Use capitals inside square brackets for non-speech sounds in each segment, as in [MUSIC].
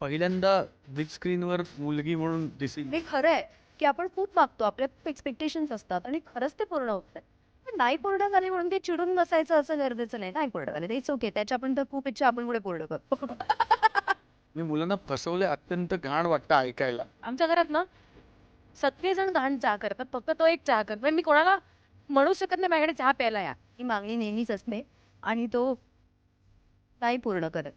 पहिल्यांदा बिग स्क्रीनवर मुलगी म्हणून दिसेल. हे खरं आहे की आपण खूप मागतो. आपल्या खूप एक्सपेक्टेशन्स असतात आणि खरंच ते पूर्ण होत नाही. पण नाही पूर्ण झाले म्हणून ते चिडून बसायचं असं गरजेचं नाही. नाही पूर्ण झाले. तेच ओके त्याच्या पण तर खूप इच्छा आपण पुढे पूर्ण करतो. मी मुलांना फसवले अत्यंत घाण वाटतं ऐकायला. आमच्या घरात ना सगळेजण घाण चहा करतात. फक्त तो एक चहा करतो मी कोणाला म्हणू शकत नाही माझ्याकडे चहा प्यायला या. ही मागणी नेहमीच असते आणि तो नाही पूर्ण करत.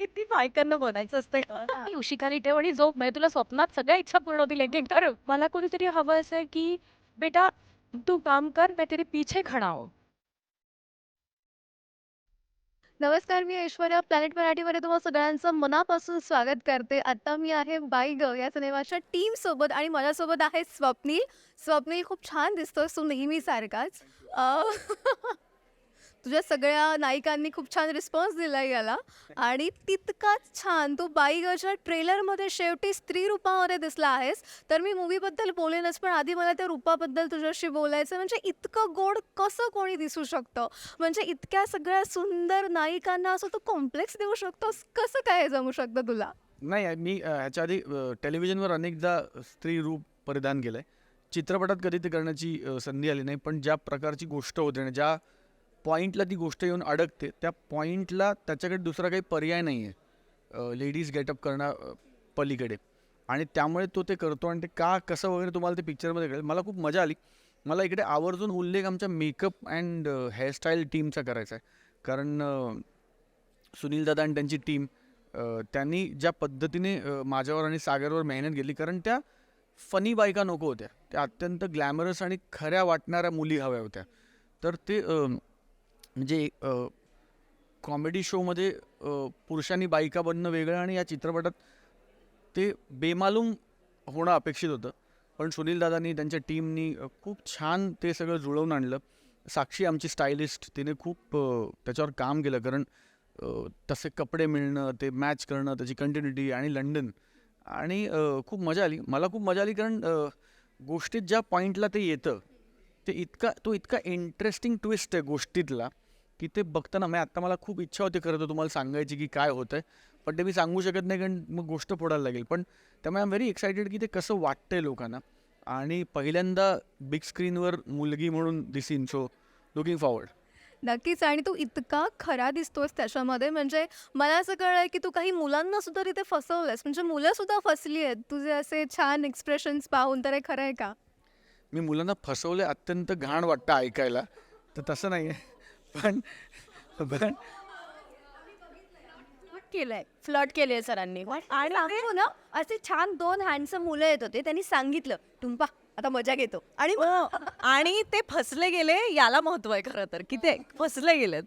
किती बायकांना बोलायचं असतं का उशिकाली ठेव आणि झोप म्हणजे तुला स्वप्नात सगळ्या इच्छा पूर्ण होतील एक एक तर मला कोणीतरी हवं असं की बेटा तू काम कर मैं तेरे पीछे खडा हो. नमस्कार मी ऐश्वर्या. प्लॅनेट मराठीमध्ये तुम्हा सगळ्यांचं मनापासून स्वागत करते. आता मी आहे बाई ग या सिनेमाच्या टीम सोबत आणि माझ्यासोबत आहे स्वप्नील. स्वप्नील खूप छान दिसतोस तू नेहमी सारखाच अं, [LAUGHS] तुझ्या सगळ्या नायिकांनी खूप छान रिस्पॉन्स दिला याला. आणि तितकाच छान तू बाई गच्या ट्रेलरमध्ये शेवटी स्त्री रूपामध्ये दिसला आहेस. तर मी मूवीबद्दल बोलेनच पण आधी मला त्या रूपाबद्दल तुझ्याशी बोलायचं. म्हणजे इतकं गोड कसं कोणी दिसू शकतं? म्हणजे इतक्या सगळ्या सुंदर नायिकांना असं तू कॉम्प्लेक्स देऊ शकतोस? कसं काय जमू शकतं तुला? नाही मी ह्याच्या आधी टेलिव्हिजनवर अनेकदा स्त्री रूप परिधान केलंय. चित्रपटात कधी ते करण्याची संधी आली नाही पण ज्या प्रकारची गोष्ट होते आणि ज्या पॉईंटला ती गोष्ट येऊन अडकते. त्या पॉईंटला त्याच्याकडे दुसरा काही पर्याय नाही आहे लेडीज गेटअप करणार पलीकडे. आणि त्यामुळे तो ते करतो आणि ते का कसं वगैरे तुम्हाला ते पिक्चरमध्ये कळेल. मला खूप मजा आली. मला इकडे आवर्जून उल्लेख आमच्या मेकअप अँड हेअरस्टाईल टीमचा करायचा आहे. कारण सुनील दादा आणि त्यांची टीम त्यांनी ज्या पद्धतीने माझ्यावर आणि सागरवर मेहनत घेतली. कारण त्या फनी बायका नको होत्या. त्या अत्यंत ग्लॅमरस आणि खऱ्या वाटणाऱ्या मुली हव्या होत्या. तर ते म्हणजे कॉमेडी शोमध्ये पुरुषांनी बायका बनणं वेगळं आणि या चित्रपटात ते बेमालूम होणं अपेक्षित होतं. पण सुनील दादांनी त्यांच्या टीमनी खूप छान ते सगळं जुळवून आणलं. साक्षी आमची स्टायलिस्ट तिने खूप त्याच्यावर काम केलं. कारण तसे कपडे मिळणं ते मॅच करणं त्याची कंटिन्युटी आणि लंडन. आणि खूप मजा आली. मला खूप मजा आली कारण गोष्टीत ज्या पॉईंटला ते येतं ते इतका तो इतका इंटरेस्टिंग ट्विस्ट आहे गोष्टीतला. की ते बघताना मी आत्ता मला खूप इच्छा होती खरं तर तुम्हाला सांगायची की काय होतं आहे पण ते मी सांगू शकत नाही कारण मग गोष्ट फोडायला लागेल. पण त्यामुळे आय एम व्हेरी एक्सायटेड की ते कसं वाटतंय लोकांना. आणि पहिल्यांदा बिग स्क्रीनवर मुलगी म्हणून दिसीन सो लुकिंग फॉरवर्ड नक्कीच आणि तू इतका खरा दिसतोस त्याच्यामध्ये. म्हणजे मला असं कळलंय की तू काही मुलांना सुद्धा तिथे फसवलंस म्हणजे मुलं सुद्धा फसली आहेत. तुझे असे छान एक्सप्रेशन्स पाहून तर हे खरं आहे का? मी मुलांना फसवले अत्यंत घाण वाटतं ऐकायला. तर तसं नाही आहे पण पण केलंय. फ्लट केले सरांनी. आणि सांगू ना असे छान दोन हँडसम मुलं येत होते त्यांनी सांगितलं टुंपा आता मजा घेतो. आणि हो. आणि ते फसले गेले याला महत्त्व आहे खरं तर. की ते फसले गेलेत.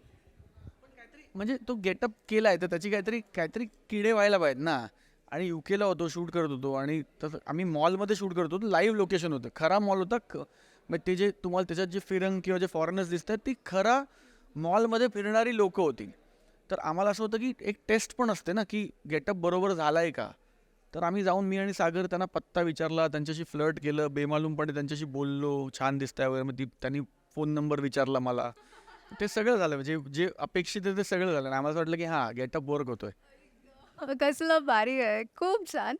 म्हणजे तो गेटअप केला आहे तर त्याची काहीतरी काहीतरी किडे व्हायला पाहिजेत ना. आणि यू केला होतो शूट करत होतो. आणि तसं आम्ही मॉलमध्ये शूट करत होतो लाईव्ह लोकेशन होतं. खरा मॉल होता क- मग ते जे तुम्हाला त्याच्यात जे फिरंग किंवा जे फॉरेनर्स दिसतात ती खरा मॉलमध्ये फिरणारी लोकं होती. तर आम्हाला असं होतं की एक टेस्ट पण असते ना की गेटअप बरोबर झाला आहे का? तर आम्ही जाऊन मी आणि सागर त्यांना पत्ता विचारला त्यांच्याशी फ्लर्ट केलं बेमालूमपणे त्यांच्याशी बोललो छान दिसतंय वगैरे. मग ती त्यांनी फोन नंबर विचारला मला. ते सगळं झालं. म्हणजे जे अपेक्षित आहे ते सगळं झालं. आणि आम्हाला असं वाटलं की हां गेटअप वर्क होतोय. कसलं भारी आहे. खूप छान.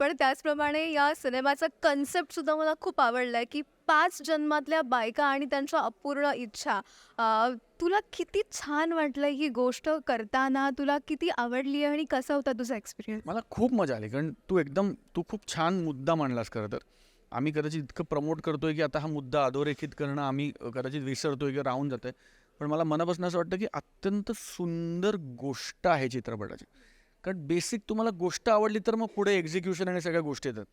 पण त्याचप्रमाणे या सिनेमाचा कन्सेप्ट सुद्धा मला खूप आवडलाय की पाच जन्मातल्या बायका आणि त्यांच्या अपूर्ण इच्छा. तुला किती छान वाटलं ही गोष्ट करताना? तुला किती आवडली आहे आणि कसा होता तुझा एक्सपिरियन्स मला खूप मजा आली कारण तू एकदम तू खूप छान मुद्दा मांडलास खरं तर. आम्ही कदाचित इतकं प्रमोट करतोय की आता हा मुद्दा अधोरेखित करणं आम्ही अ, कदाचित विसरतोय किंवा राहून जातोय. पण मला मनापासून असं वाटतं की अत्यंत सुंदर गोष्ट आहे चित्रपटाची. कारण बेसिक तुम्हाला गोष्ट आवडली तर मग पुढे एक्झिक्युशन आणि सगळ्या गोष्टी येतात.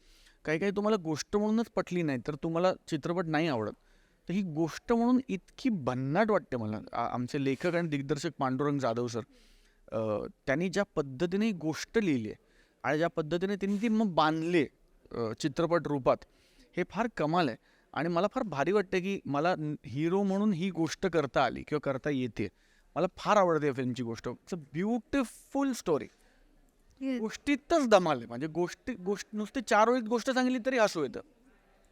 काही काही तुम्हाला गोष्ट म्हणूनच पटली नाही तर तुम्हाला चित्रपट नाही आवडत. तर ही गोष्ट म्हणून इतकी भन्नाट वाटते मला. आमचे लेखक आणि दिग्दर्शक पांडुरंग जाधव सर त्यांनी ज्या पद्धतीने ही गोष्ट लिहिली आहे आणि ज्या पद्धतीने त्यांनी ती मग बांधली चित्रपट रूपात हे फार कमाल आहे. आणि मला फार भारी वाटते की मला हिरो म्हणून ही गोष्ट करता आली किंवा करता येते. मला फार आवडते या फिल्मची गोष्ट. इट्स अ ब्युटिफुल स्टोरी गोष्टीतच दमाल आहे. म्हणजे गोष्टी गोष्ट नुसती चार ओळीत गोष्ट सांगितली तरी हसू येतं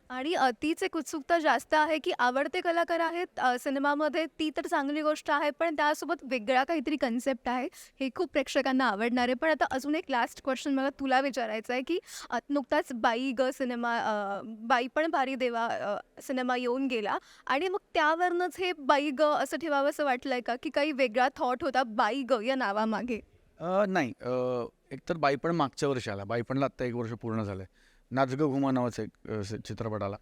आणि तीच एक उत्सुकता जास्त आहे की आवडते कलाकार आहेत सिनेमामध्ये ती तर चांगली गोष्ट आहे पण त्यासोबत वेगळा काहीतरी कन्सेप्ट आहे. हे खूप प्रेक्षकांना आवडणार. आहे पण आता अजून एक लास्ट क्वेश्चन मला तुला विचारायचं आहे की नुकताच बाई ग सिनेमा बाई पण भारी देवा सिनेमा येऊन गेला. आणि मग त्यावरनंच हे बाई ग असं ठेवावं असं वाटलंय का? की काही वेगळा थॉट होता बाई ग या नावामागे? नाही. एकतर बायपण मागच्या वर्षी आला. बायपणला आत्ता एक वर्ष पूर्ण झालं आहे नाच ग घुमा नावाचं एक चित्रपटाला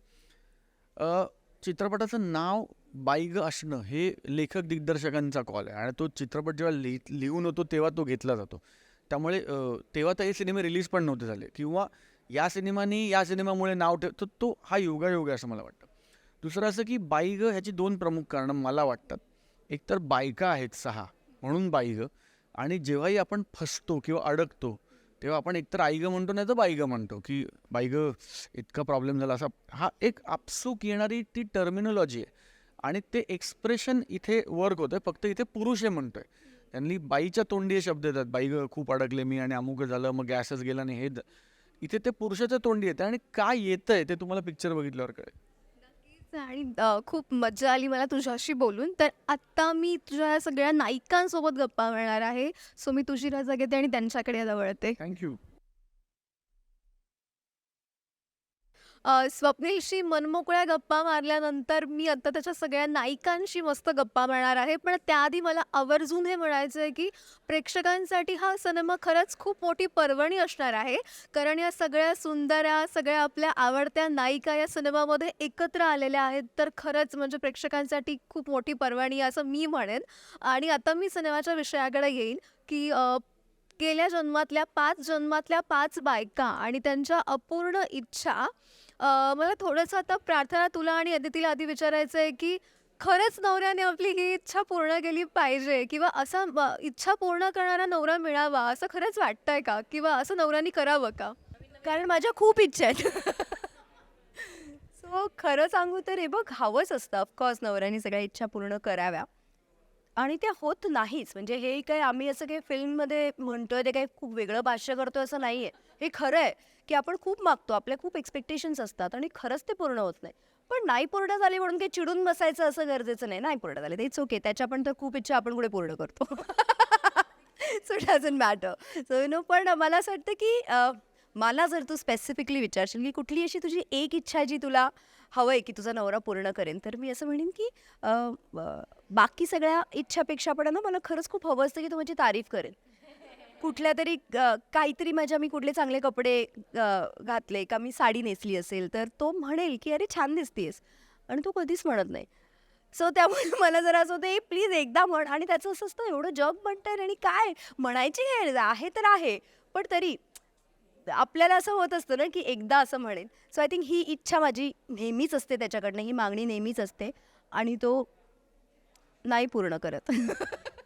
चित्रपटाचं नाव बाई असणं हे लेखक दिग्दर्शकांचा कॉल आहे. आणि तो चित्रपट जेव्हा लिहि लिहून होतो तेव्हा तो घेतला जातो. त्यामुळे तेव्हा तर हे सिनेमे रिलीज पण नव्हते झाले. किंवा या सिनेमानी या सिनेमामुळे नाव ठेव तर तो हा योगायोग आहे असं मला वाटतं. दुसरं असं की बाई ह्याची दोन प्रमुख कारणं मला वाटतात. एकतर बायका आहेत सहा म्हणून बाई आणि जेव्हाही आपण फसतो किंवा अडकतो तेव्हा आपण एकतर आई ग म्हणतो नाही तर बाई ग म्हणतो की बाई इतका प्रॉब्लेम झाला असा. हा एक आपसूक येणारी ती टर्मिनॉलॉजी आहे. आणि ते एक्सप्रेशन इथे वर्क होतं फक्त इथे पुरुष आहे म्हणतोय. त्यांनी बाईच्या तोंडी हे शब्द येतात बाई खूप अडकले मी आणि अमुक झालं मग गॅसच गेला आणि हे इथे ते पुरुषाच्या तोंडी येतं आणि काय येतंय ते तुम्हाला पिक्चर बघितल्यावर कळेल. आणि अ, खूप मजा आली मला तुझ्याशी बोलून. तर आत्ता मी तुझ्या या सगळ्या नायिकांसोबत गप्पा मारणार आहे. सो मी तुझी रजा घेते आणि त्यांच्याकडे आता वळते. थँक्यू अ, स्वप्नीलशी मनमोकळ्या गप्पा मारल्यानंतर मी आता त्याच्या सगळ्या नायिकांशी मस्त गप्पा मारणार आहे. पण त्याआधी मला आवर्जून हे म्हणायचं आहे की प्रेक्षकांसाठी हा सिनेमा खरंच खूप मोठी पर्वणी असणार आहे. कारण या सगळ्या सुंदऱ्या सगळ्या आपल्या आवडत्या नायिका या सिनेमामध्ये एकत्र आलेल्या आहेत. तर खरंच म्हणजे प्रेक्षकांसाठी खूप मोठी पर्वणी असं मी म्हणेन. आणि आता मी सिनेमाच्या विषयाकडे येईन की अ, गेल्या जन्मातल्या पाच जन्मातल्या पाच बायका आणि त्यांच्या अपूर्ण इच्छा मला थोडंसं आता प्रार्थना तुला आणि अदितीला आधी विचारायचं आहे की खरंच नवऱ्याने आपली ही इच्छा पूर्ण केली पाहिजे किंवा असा ब- इच्छा पूर्ण करणारा नवरा मिळावा असं खरंच वाटतंय का? किंवा असं नवऱ्याने करावं का? कारण माझ्या खूप इच्छा आहेत. [LAUGHS] सो खरं सांगू तर हे बघ हवंच असतं. ऑफकोर्स नवऱ्याने सगळ्या इच्छा पूर्ण कराव्या. आणि त्या होत नाहीच. म्हणजे हे काय आम्ही असं काही फिल्ममध्ये म्हणतोय ते काही खूप वेगळं भाष्य करतोय असं नाही आहे हे खरं आहे की आपण खूप मागतो आपल्या खूप एक्सपेक्टेशन्स असतात आणि खरंच ते पूर्ण होत नाही. पण नाही पूर्ण झाले म्हणून काही चिडून बसायचं असं गरजेचं नाही. नाही पूर्ण झाले. तेच ओके त्याच्या पण तर खूप इच्छा आपण कुठे पूर्ण करतो. So doesn't matter so you know पण मला असं वाटतं की मला जर तू स्पेसिफिकली विचारशील की कुठली अशी तुझी एक इच्छा आहे जी तुला हवं आहे की तुझा नवरा पूर्ण करेन. तर मी असं म्हणेन की बाकी सगळ्या इच्छापेक्षा पण ना मला खरंच खूप हवं असतं की तो माझी तारीफ करेल कुठल्या तरी काहीतरी माझ्या मी कुठले चांगले कपडे घातले का मी साडी नेसली असेल तर तो म्हणेल की अरे छान दिसतेस आणि तो कधीच म्हणत नाही. सो त्यामुळे [LAUGHS] मला जरा असं होतं प्लीज एकदा म्हण. आणि त्याचं असं असतं एवढं जग म्हणतंय आणि काय? म्हणायची काय आहे तर आहे. पण तरी आपल्याला असं होत असतं ना की एकदा असं म्हणेल सो आय थिंक ही इच्छा माझी नेहमीच असते त्याच्याकडनं ही मागणी नेहमीच असते आणि तो नाही पूर्ण करत. [LAUGHS]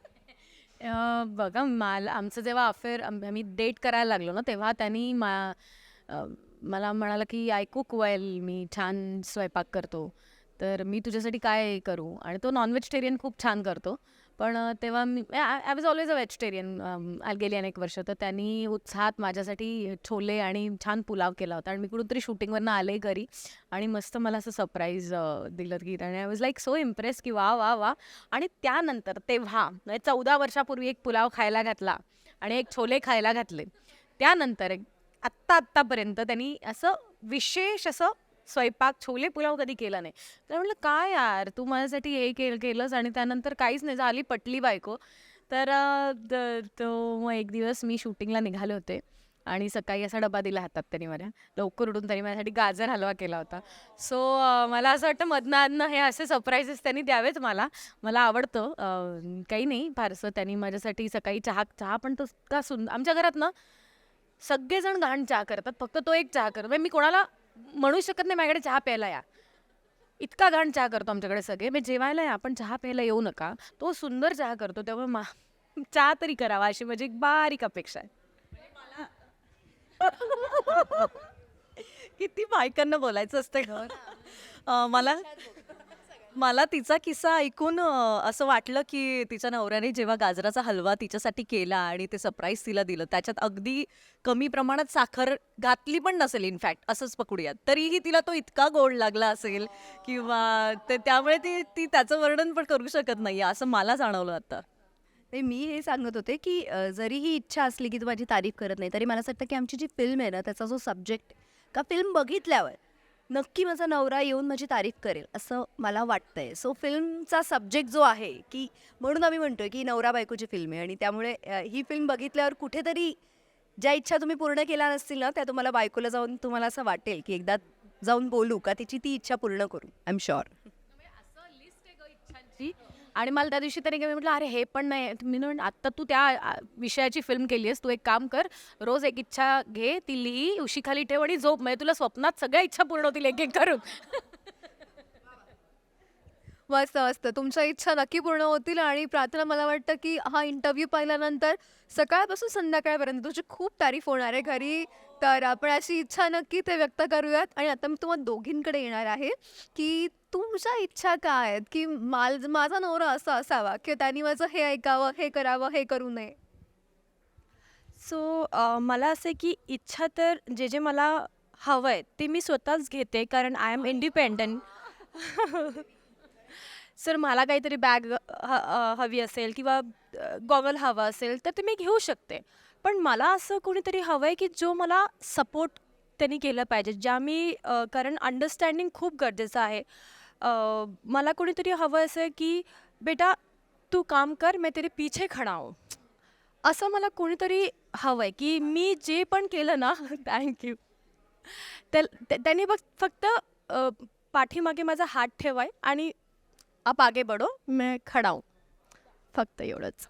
बघा मला आमचं जेव्हा अफेअर आम्ही डेट करायला लागलो ना तेव्हा त्यांनी मा मला म्हणाला की आय कुक वेल मी छान स्वयंपाक करतो. तर मी तुझ्यासाठी काय करू? आणि तो नॉन व्हेजिटेरियन खूप छान करतो. पण तेव्हा मी I was always a vegetarian गेली अनेक वर्ष. तर त्यांनी उत्साहात माझ्यासाठी छोले आणि छान पुलाव केला होता. आणि मी कुठूनतरी शूटिंगवरनं आले घरी आणि मस्त मला असं सरप्राईज दिलं की आणि I was like so impress की वा वा वा. आणि त्यानंतर तेव्हा म्हणजे चौदा वर्षापूर्वी एक पुलाव खायला घातला आणि एक छोले खायला घातले. त्यानंतर एक आत्ता आत्तापर्यंत त्यांनी असं विशेष असं स्वयंपाक छोले पुलाव कधी केला नाही. तर म्हटलं काय यार तू माझ्यासाठी हे केलं केलंस आणि त्यानंतर काहीच नाही झाली पटली बायको. तर अं, तो मग एक दिवस मी शूटिंगला निघाले होते आणि सकाळी असा डबा दिला हातात त्यांनी माझ्या लवकर उठून त्यांनी माझ्यासाठी गाजर हलवा केला होता. सो मला असं वाटतं मधनं हे असे सरप्राईजेस त्यांनी द्यावेच मला. मला आवडतं अं, काही नाही फारसं त्यांनी माझ्यासाठी सकाळी चहा चहा पण तो का सुंदर आमच्या घरात ना सगळेजण घाण चहा करतात. फक्त तो एक चहा करतो म्हणजे मी कोणाला म्हणू शकत नाही माझ्याकडे चहा प्यायला या. इतका घाण चहा करतो आमच्याकडे सगळे. मी जेवायला या पण चहा प्यायला येऊ नका. तो सुंदर चहा करतो त्यामुळे मा चहा तरी करावा अशी माझी एक बारीक अपेक्षा आहे. किती बायकांना बोलायचं असतं ग. मला मला तिचा किस्सा ऐकून अ, असं वाटलं की तिच्या नवऱ्याने जेव्हा गाजराचा हलवा तिच्यासाठी केला आणि ते सरप्राईज तिला दिलं त्याच्यात अगदी कमी प्रमाणात साखर घातली पण नसेल इनफॅक्ट असंच पकडूयात. तरीही तिला तो इतका गोड लागला असेल किंवा ते त्यामुळे ती ती त्याचं वर्णन पण करू शकत नाही असं मला जाणवलं आता. नाही मी हे सांगत होते की अ, जरी ही इच्छा असली की तू माझी तारीफ करत नाही तरी मला असं वाटतं की आमची जी फिल्म आहे ना त्याचा जो सब्जेक्ट का फिल्म बघितल्यावर नक्की माझा नवरा येऊन माझी तारीफ करेल असं मला वाटतंय सो फिल्मचा सब्जेक्ट जो आहे की म्हणून आम्ही म्हणतोय की नवरा बायकोची फिल्म आहे आणि त्यामुळे ही फिल्म बघितल्यावर कुठेतरी ज्या इच्छा तुम्ही पूर्ण केल्या नसतील ना त्या तुम्हाला बायकोला जाऊन तुम्हाला असं वाटेल की एकदा जाऊन बोलू का तिची ती इच्छा पूर्ण करू आय एम शुअर इच्छांची. आणि मला त्या दिवशी त्याने काय म्हटलं अरे हे पण नाही मी म्हणलं आत्ता तू त्या आ, विषयाची फिल्म केली आहेस तू एक काम कर रोज एक इच्छा घे ती लिही उशीखाली ठेव आणि झोप. म्हणजे तुला स्वप्नात सगळ्या इच्छा पूर्ण होतील एक एक करून. [LAUGHS] मस्त मस्त. तुमच्या इच्छा नक्की पूर्ण होतील आणि प्रार्थना मला वाटतं की हा इंटरव्ह्यू पाहिल्यानंतर सकाळपासून संध्याकाळपर्यंत तुझी खूप तारीफ होणार आहे घरी. तर आपण अशी इच्छा नक्की ते व्यक्त करूयात. आणि आता मी तुम्हाला दोघींकडे येणार आहे की तुमच्या इच्छा काय आहेत? की माल माझा नवरा असा असावा की त्यांनी माझं हे ऐकावं हे करावं हे करू नये. सो मला असं आहे की इच्छा तर जे जे मला हवं आहे ते मी स्वतःच घेते कारण आय एम इंडिपेंडंट सर मला काहीतरी बॅग हवी असेल किंवा गॉगल हवा असेल तर ते मी घेऊ शकते. पण मला असं कोणीतरी हवं आहे की जो मला सपोर्ट त्यांनी केलं पाहिजे ज्या मी कारण अंडरस्टँडिंग खूप गरजेचं आहे. मला कोणीतरी हवं असं की बेटा तू काम कर मी तरी पीछे खडा हो. असं मला कोणीतरी हवं आहे की मी जे पण केलं ना [LAUGHS] थँक्यू त्या त्यांनी बघ फक्त पाठीमागे माझा हात ठेवाय आणि आप आगे बढो मैं खडा हूँ। फक्त एवढंच.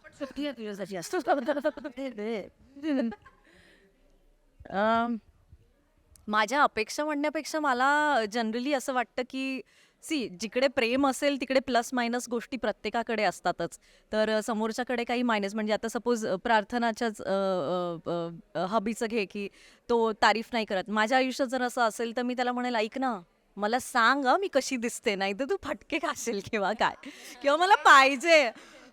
माझ्या अपेक्षा म्हणण्यापेक्षा मला जनरली असं वाटतं की सी जिकडे प्रेम असेल तिकडे प्लस मायनस गोष्टी प्रत्येकाकडे असतातच. तर समोरच्याकडे काही मायनस म्हणजे आता सपोज प्रार्थनाच्याच हबीचं घे की तो तारीफ नाही करत. माझ्या आयुष्यात जर असं असेल तर मी त्याला म्हणेल ऐक ना मला सांग हं, मी कशी दिसते? नाही तर तू फटके खाशील किंवा काय? किंवा मला [LAUGHS] पाहिजे.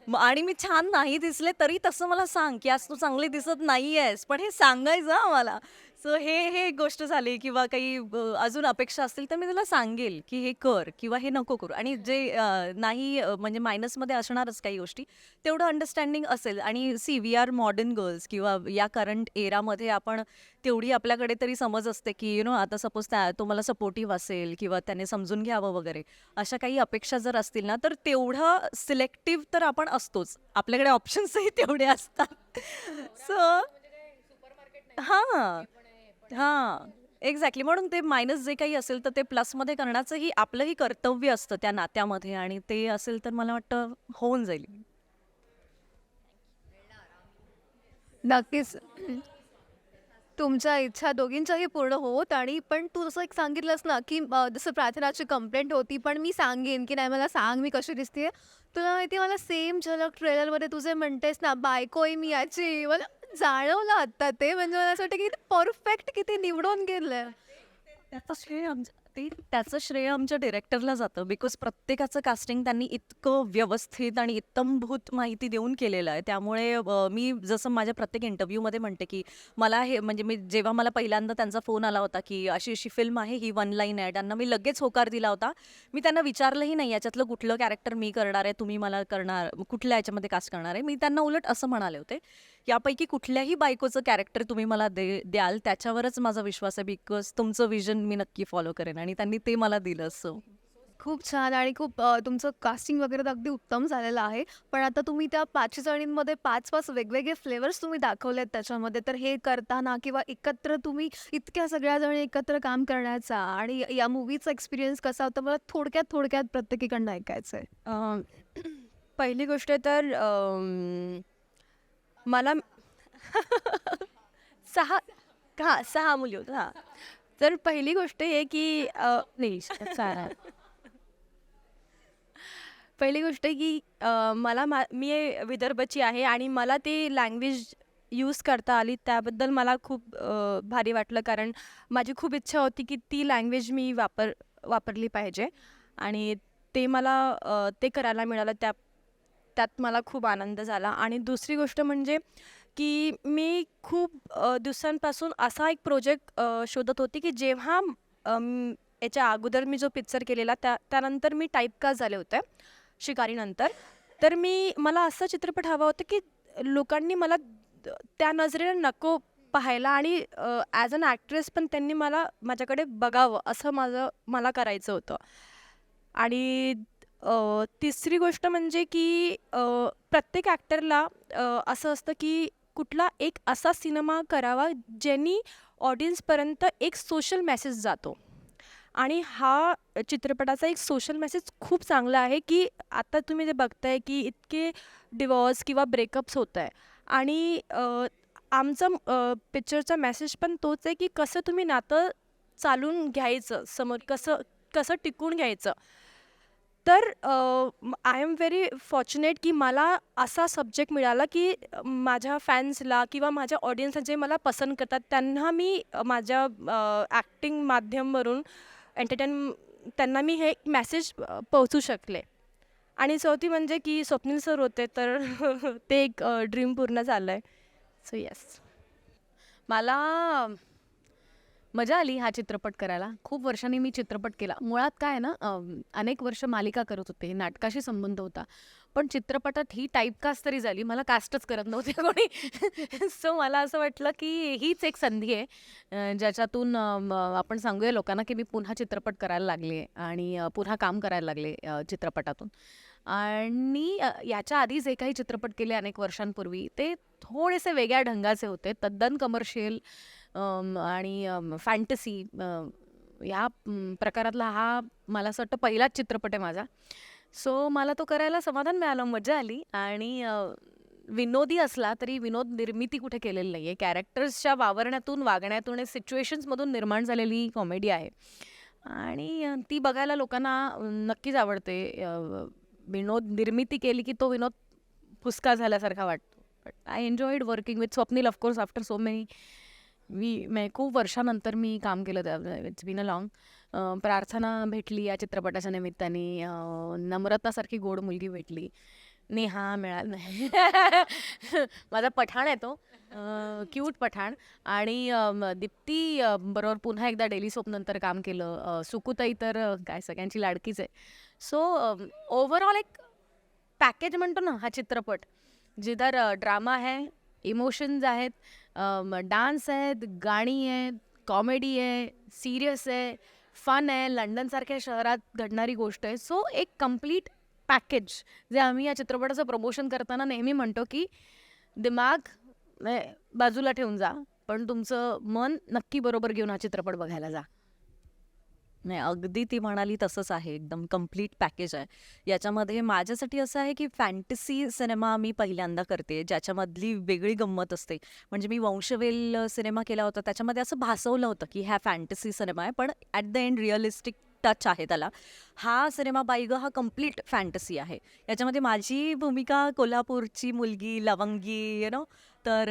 म- आणि मी छान नाही दिसले तरी तसं मला सांग की आज तू चांगली दिसत नाहीयेस. पण हे सांगायचं हं मला सो हे हे एक गोष्ट झाली किंवा काही अ, अजून अपेक्षा असतील तर मी तुला सांगेल की हे कर किंवा हे नको करू. आणि जे अ, नाही अ, म्हणजे मायनसमध्ये असणारच काही गोष्टी तेवढं अंडरस्टँडिंग असेल. आणि see we are modern girls किंवा या करंट एरामध्ये आपण तेवढी आपल्याकडे तरी समज असते की यु नो आता सपोज त्या तो मला सपोर्टिव्ह असेल किंवा त्याने समजून घ्यावं वगैरे अशा काही अपेक्षा जर असतील ना तर तेवढं सिलेक्टिव्ह तर आपण असतोच. आपल्याकडे ऑप्शन्सही तेवढे असतात. [LAUGHS] सो हां. हां एक्झॅक्टली म्हणून ते मायनस जे काही असेल तर ते प्लसमध्ये करण्याचंही आपलंही कर्तव्य असतं त्या नात्यामध्ये आणि ते असेल तर मला वाटतं होऊन जाईल. नक्कीच. तुमच्या इच्छा दोघींच्याही पूर्ण होत आणि पण तू जसं एक सांगितलंस ना की जसं प्रार्थनाची कंप्लेंट होती पण मी सांगेन की नाही मला सांग मी कशी दिसते तुला माहिती मला सेम झलक ट्रेलरमध्ये तुझे म्हणतेस ना बायको आहे मी याची मला जाणवलं आता ते. म्हणजे मला असं वाटतं की परफेक्ट किती निवडून गेलं त्याचं श्रेय आमच्या ते त्याचं श्रेय आमच्या डिरेक्टरला जातं. बिकॉज प्रत्येकाचं कास्टिंग त्यांनी इतकं व्यवस्थित आणि इत्तमभूत माहिती देऊन केलेलं आहे. त्यामुळे मी जसं माझ्या प्रत्येक इंटरव्ह्यूमध्ये म्हणते की मला हे म्हणजे मी जेव्हा मला पहिल्यांदा त्यांचा फोन आला होता की अशी अशी फिल्म आहे ही वन लाईन आहे. त्यांना मी लगेच होकार दिला होता. मी त्यांना विचारलंही नाही याच्यातलं कुठलं कॅरेक्टर मी करणार आहे तुम्ही मला करणार कुठल्या याच्यामध्ये कास्ट करणार आहे. मी त्यांना उलट असं म्हणाले होते. यापैकी कुठल्याही बायकोचं कॅरेक्टर तुम्ही मला दे द्याल त्याच्यावरच माझा विश्वास आहे बिकॉज तुमचं विजन मी नक्की फॉलो करेन आणि त्यांनी ते मला दिलं सो खूप छान आणि खूप तुमचं कास्टिंग वगैरे तर अगदी उत्तम झालेलं आहे पण आता तुम्ही त्या पाच जणींमध्ये पाच पाच वेगवेगळे फ्लेवर्स तुम्ही दाखवलेत त्याच्यामध्ये तर हे करताना किंवा एकत्र तुम्ही इतक्या सगळ्या जणी एकत्र काम करण्याचा आणि या मूवीचा एक्सपिरियन्स कसा होता मला थोडक्यात थोडक्यात प्रत्येकीकडनं ऐकायचं आहे [CLEARS THROAT] पहिली गोष्ट तर मला सहा हां सहा मुली होत हां. तर पहिली गोष्ट आहे की नाही चार पहिली गोष्ट की मला मा मी विदर्भची आहे आणि मला ती लँग्वेज यूज करता आली त्याबद्दल मला खूप भारी वाटलं. कारण माझी खूप इच्छा होती की ती लँग्वेज मी वापर वापरली पाहिजे. आणि ते मला अ, ते करायला मिळालं त्या त्यात मला खूप आनंद झाला. आणि दुसरी गोष्ट म्हणजे की मी खूप दिवसांपासून असा एक प्रोजेक्ट शोधत होती की जेव्हा याच्या अगोदर मी जो पिक्चर केलेला त्या त्यानंतर मी टाईपकास्ट झाले होते शिकारीनंतर. तर मी मला असा चित्रपट हवा होता की लोकांनी मला त्या नजरेने नको पाहायला आणि ॲज अन ॲक्ट्रेस पण त्यांनी मला माझ्याकडे बघावं असं माझं मला करायचं होतं. आणि अ, तिसरी गोष्ट म्हणजे की अ, प्रत्येक ॲक्टरला असं असतं की कुठला एक असा सिनेमा करावा ज्यांनी ऑडियन्सपर्यंत एक सोशल मेसेज जातो. आणि हा चित्रपटाचा एक सोशल मेसेज खूप चांगला आहे की आता तुम्ही ते बघताय की इतके डिवॉर्स किंवा ब्रेकअप्स होत आहे आणि अ, आमचा पिक्चरचा मेसेज पण तोच आहे की कसं तुम्ही नातं चालून घ्यायचं समोर कसं कसं टिकून घ्यायचं. तर आय एम व्हेरी फॉर्च्युनेट की मला असा सब्जेक्ट मिळाला की माझ्या फॅन्सला किंवा माझ्या ऑडियन्सला जे मला पसंत करतात त्यांना मी माझ्या ॲक्टिंग माध्यमवरून एंटरटेन त्यांना मी हे मेसेज पोहोचू शकले. आणि चौथी म्हणजे की स्वप्नील सर होते तर [LAUGHS] ते एक ड्रीम पूर्ण झालं आहे सो येस मला मजा आली हा चित्रपट करायला. खूप वर्षांनी मी चित्रपट केला. मुळात काय आहे ना अनेक वर्ष मालिका करत होते. नाटकाशी संबंध होता. पण चित्रपटात ही टाईपकास्ट तरी झाली. मला कास्टच करत नव्हते कोणी. [LAUGHS] सो मला असं वाटलं की हीच एक संधी आहे ज्याच्यातून आपण सांगूया लोकांना की मी पुन्हा चित्रपट करायला लागले आणि पुन्हा काम करायला लागले चित्रपटातून. आणि याच्या आधी जे काही चित्रपट केले अनेक वर्षांपूर्वी ते थोडेसे वेगळ्या ढंगाचे होते. तद्दन कमर्शियल आणि फॅन्टसी या प्रकारातला हा मला असं वाटतं पहिलाच चित्रपट आहे माझा. सो मला तो करायला समाधान मिळालं मजा आली आणि विनोदी असला तरी विनोद निर्मिती कुठे केलेली नाही आहे कॅरेक्टर्सच्या वावरण्यातून वागण्यातून सिच्युएशन्समधून निर्माण झालेली कॉमेडी आहे. आणि ती बघायला लोकांना नक्कीच आवडते. विनोद निर्मिती केली की तो विनोद फुसका झाल्यासारखा वाटतो. But I enjoyed working with Swapnil of course after so many मी मै खूप वर्षानंतर मी काम केलं त्या इट्स बीन अ लॉंग प्रार्थना भेटली या चित्रपटाच्या निमित्ताने. नम्रतासारखी गोड मुलगी भेटली. नेहा मिळाल नाही. [LAUGHS] माझा पठाण आहे तो. क्यूट पठाण. आणि दीप्ती बरोबर पुन्हा एकदा डेली सोपनंतर काम केलं. सुकुताई तर काय सगळ्यांची लाडकीच आहे. सो ओव्हरऑल एक पॅकेज म्हणतो ना हा चित्रपट जिधर ड्रामा आहे इमोशन्स आहेत डान्स आहेत गाणी आहेत कॉमेडी आहे सिरियस आहे फन आहे लंडनसारख्या शहरात घडणारी गोष्ट आहे. सो एक कंप्लीट पॅकेज जे आम्ही या चित्रपटाचं प्रमोशन करताना नेहमी म्हणतो की दिमाग बाजूला ठेवून जा पण तुमचं मन नक्की बरोबर घेऊन हा चित्रपट बघायला जा. नाही अगदी ती म्हणाली तसंच आहे एकदम कंप्लीट पॅकेज आहे. याच्यामध्ये माझ्यासाठी असं आहे की फॅन्टसी सिनेमा मी पहिल्यांदा करते ज्याच्यामधली वेगळी गंमत असते. म्हणजे मी वंशवेल सिनेमा केला होता त्याच्यामध्ये असं भासवलं होतं की ह्या फॅन्टसी सिनेमा आहे पण at the end realistic touch आहे त्याला. हा सिनेमा बाईग हा कंप्लीट फॅन्टसी आहे. याच्यामध्ये माझी भूमिका कोल्हापूरची मुलगी लवंगी यु नो तर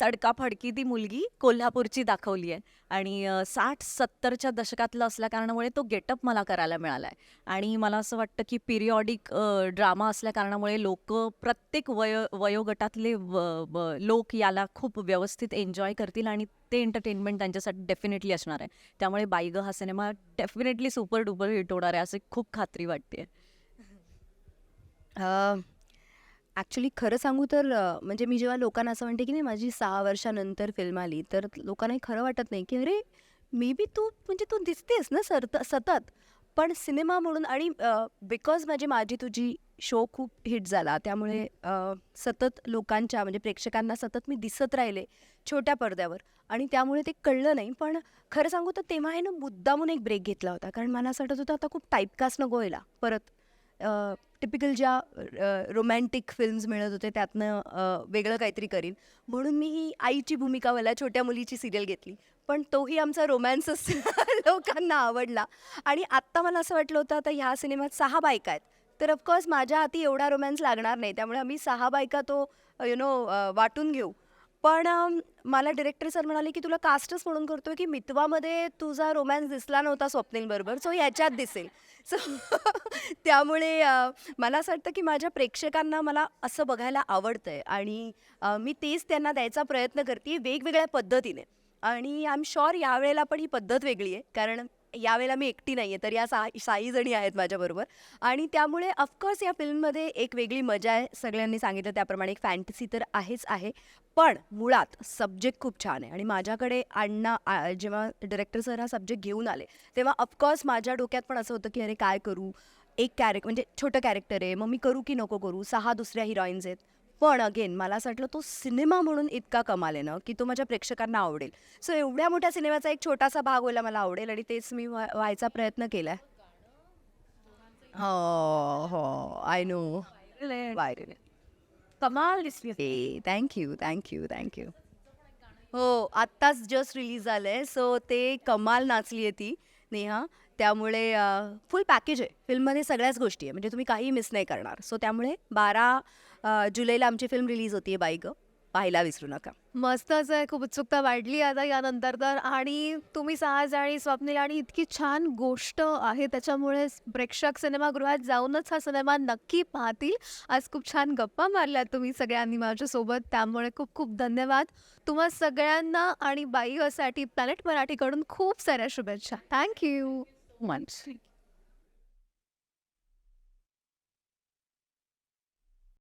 तडकाफडकी ती मुलगी कोल्हापूरची दाखवली आहे. आणि साठ सत्तरच्या दशकातलं असल्या कारणामुळे तो गेटअप मला करायला मिळाला आहे आणि मला असं वाटतं की पिरियॉडिक ड्रामा असल्या कारणामुळे लोक प्रत्येक वयो वयोगटातले व, लोक याला खूप व्यवस्थित एन्जॉय करतील आणि ते एंटरटेनमेंट त्यांच्यासाठी डेफिनेटली असणार आहे. त्यामुळे बाईग हा cinema definitely super duper hit होणार आहे असे खूप खात्री वाटते ॲक्च्युली खरं सांगू तर म्हणजे मी जेव्हा लोकांना असं म्हणते की नाही माझी सहा वर्षानंतर फिल्म आली तर लोकांनाही खरं वाटत नाही की अरे मे बी तू म्हणजे तू दिसतेस ना सरत सतत. पण सिनेमा म्हणून आणि बिकॉज माझी माझी तुझी शो खूप हिट झाला त्यामुळे सतत लोकांच्या म्हणजे प्रेक्षकांना सतत मी दिसत राहिले छोट्या पडद्यावर. आणि त्यामुळे ते कळलं नाही पण खरं सांगू तर तेव्हा आहे ना मुद्दामून एक ब्रेक घेतला होता कारण मला असं वाटत होतं आता खूप टाईपकास्ट नको व्हायला परत. टिपिकल ज्या रोमॅन्टिक फिल्म्स मिळत होते त्यातनं वेगळं काहीतरी करीन. म्हणून मी ही आईची भूमिका मला छोट्या मुलीची सिरियल घेतली. पण तोही आमचा रोमॅन्सच [LAUGHS] लोकांना आवडला. आणि आत्ता मला असं वाटलं होतं आता ह्या सिनेमात सहा बायका आहेत. तर ऑफकोर्स माझ्या हाती एवढा रोमॅन्स लागणार नाही. त्यामुळे आम्ही सहा बायका तो यु नो वाटून घेऊ. पण मला डिरेक्टर सर म्हणाले की तुला कास्टच म्हणून करतोय की मितवामध्ये तुझा रोमॅन्स दिसला नव्हता स्वप्नीलबरोबर सो ह्याच्यात दिसेल. [LAUGHS] सो त्यामुळे मला असं वाटतं की माझ्या प्रेक्षकांना मला असं बघायला आवडतंय आणि मी तेच त्यांना द्यायचा प्रयत्न करते वेगवेगळ्या पद्धतीने. आणि आय एम शुअर यावेळेला पण ही पद्धत वेगळी आहे कारण यावेळेला मी एकटी नाही आहे तर या सा साई जणी आहेत माझ्याबरोबर. आणि त्यामुळे ऑफकोर्स या फिल्ममध्ये एक वेगळी मजा आहे सगळ्यांनी सांगितलं त्याप्रमाणे एक फॅन्टसी तर आहेच आहे. पण मुळात सब्जेक्ट खूप छान आहे आणि माझ्याकडे अण्णा जेव्हा डिरेक्टर सर हा सब्जेक्ट घेऊन आले तेव्हा ऑफकोर्स माझ्या डोक्यात पण असं होतं की अरे काय करू? एक कॅरेक्टर म्हणजे छोटं कॅरेक्टर आहे मग मी करू की नको करू? सहा दुसऱ्या हिरोईन्स आहेत. पण अगेन मला असं वाटलं तो सिनेमा म्हणून इतका कमाल आहे ना की तो माझ्या प्रेक्षकांना आवडेल. सो एवढ्या मोठ्या सिनेमाचा एक छोटासा भाग व्हायला मला आवडेल आणि तेच मी व्हा- व्हायचा प्रयत्न केलाय. हो हो आय नो कमाल दिसली ए थँक्यू थँक्यू थँक्यू हो आत्ताच जस्ट रिलीज झालं आहे सो ते कमाल नाचली आहे ती नेहा. त्यामुळे फुल पॅकेज आहे. फिल्ममध्ये सगळ्याच गोष्टी आहे. म्हणजे तुम्ही काही मिस नाही करणार. सो त्यामुळे बारा जुलैला आमची फिल्म रिलीज होती आहे बाईक पाहायला विसरू नका. मस्तच आहे खूप उत्सुकता वाढली आता यानंतर तर. आणि तुम्ही साहस आणि स्वप्नील आणि इतकी छान गोष्ट आहे त्याच्यामुळे प्रेक्षक सिनेमागृहात जाऊनच हा सिनेमा नक्की पाहतील. आज खूप छान गप्पा मारल्यात तुम्ही सगळ्यांनी माझ्यासोबत. त्यामुळे खूप खूप धन्यवाद. तुम्हा सगळ्यांना आणि बाईसाठी प्लॅनेट मराठीकडून खूप साऱ्या शुभेच्छा. थँक्यू मंच